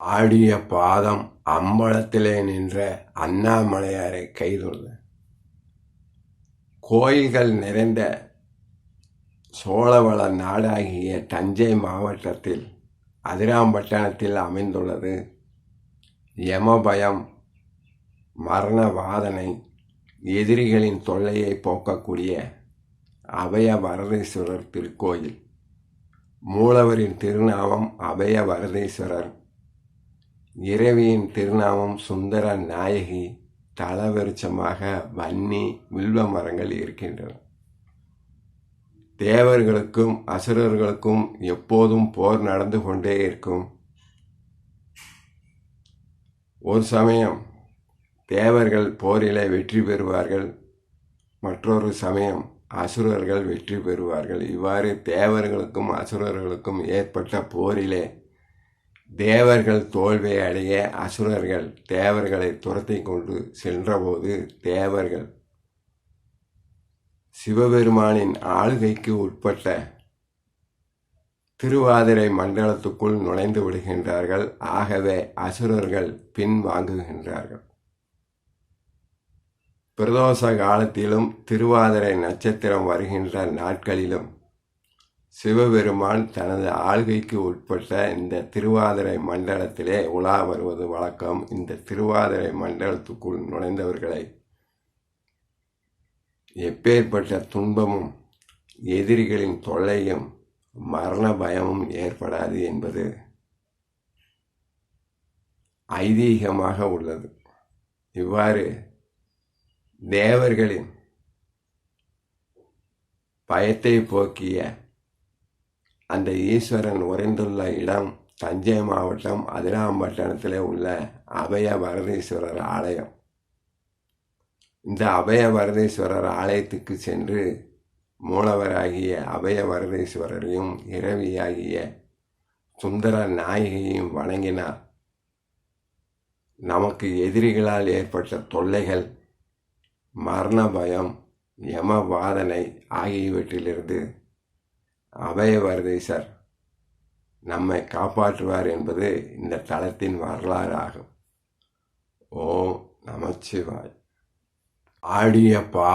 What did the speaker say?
ஆடிய பாதம் அம்பலத்திலே நின்ற அண்ணாமலையாரை கைதொழுது கோயில்கள் நிறைந்த சோழவள நாடாகிய தஞ்சை மாவட்டத்தில் அதிராம்பட்டணத்தில் அமைந்துள்ளது யமபயம் மரண வாதனை எதிரிகளின் தொல்லையை போக்கக்கூடிய அபய வரதீஸ்வரர் திருக்கோயில். மூலவரின் திருநாமம் அபய வரதீஸ்வரர் இறைவியின் திருநாமம் சுந்தர நாயகி தலவெருச்சமாக வன்னி வில்வ மரங்கள் இருக்கின்றன. தேவர்களுக்கும் அசுரர்களுக்கும் எப்போதும் போர் நடந்து கொண்டே இருக்கும். ஒரு சமயம் தேவர்கள் போரிலே வெற்றி பெறுவார்கள். மற்றொரு சமயம் அசுரர்கள் வெற்றி பெறுவார்கள். இவ்வாறு தேவர்களுக்கும் அசுரர்களுக்கும் ஏற்பட்ட போரிலே தேவர்கள் தோல்வி அடைய அசுரர்கள் தேவர்களை துரத்தி கொண்டு சென்றபோது தேவர்கள் சிவபெருமானின் ஆளுகைக்கு உட்பட்ட திருவாதிரை மண்டலத்துக்குள் நுழைந்து விடுகின்றார்கள். ஆகவே அசுரர்கள் பின்வாங்குகின்றார்கள் பிரதோஷ காலத்திலும் திருவாதிரை நட்சத்திரம் வருகின்ற நாட்களிலும் சிவபெருமான் தனது ஆள்கைக்கு உட்பட்ட இந்த திருவாதிரை மண்டலத்திலே உலா வருவது வழக்கம். இந்த திருவாதிரை மண்டலத்துக்குள் நுழைந்தவர்களை எப்பேற்பட்ட துன்பமும் எதிரிகளின் தொல்லையும் மரண பயமும் ஏற்படாது என்பது ஐதீகமாக உள்ளது. இவ்வாறு தேவர்களின் பயத்தை போக்கிய அந்த ஈஸ்வரன் உறைந்துள்ள இடம் தஞ்சை மாவட்டம் அதிராம்பட்டணத்தில் உள்ள அபய வரதீஸ்வரர் ஆலயம். இந்த அபய வரதீஸ்வரர் ஆலயத்துக்கு சென்று மூலவராகிய அபய வரதீஸ்வரரையும் இரவியாகிய சுந்தர நாயகியையும் வணங்கினார். நமக்கு எதிரிகளால் ஏற்பட்ட தொல்லைகள் மரண பயம் யம வாதனை ஆகியவற்றிலிருந்து அபயவரதீசர் நம்மை காப்பாற்றுவார் என்பது இந்த தளத்தின் வரலாறு ஆகும் ஓம் நமச்சிவாய். ஆடிய பா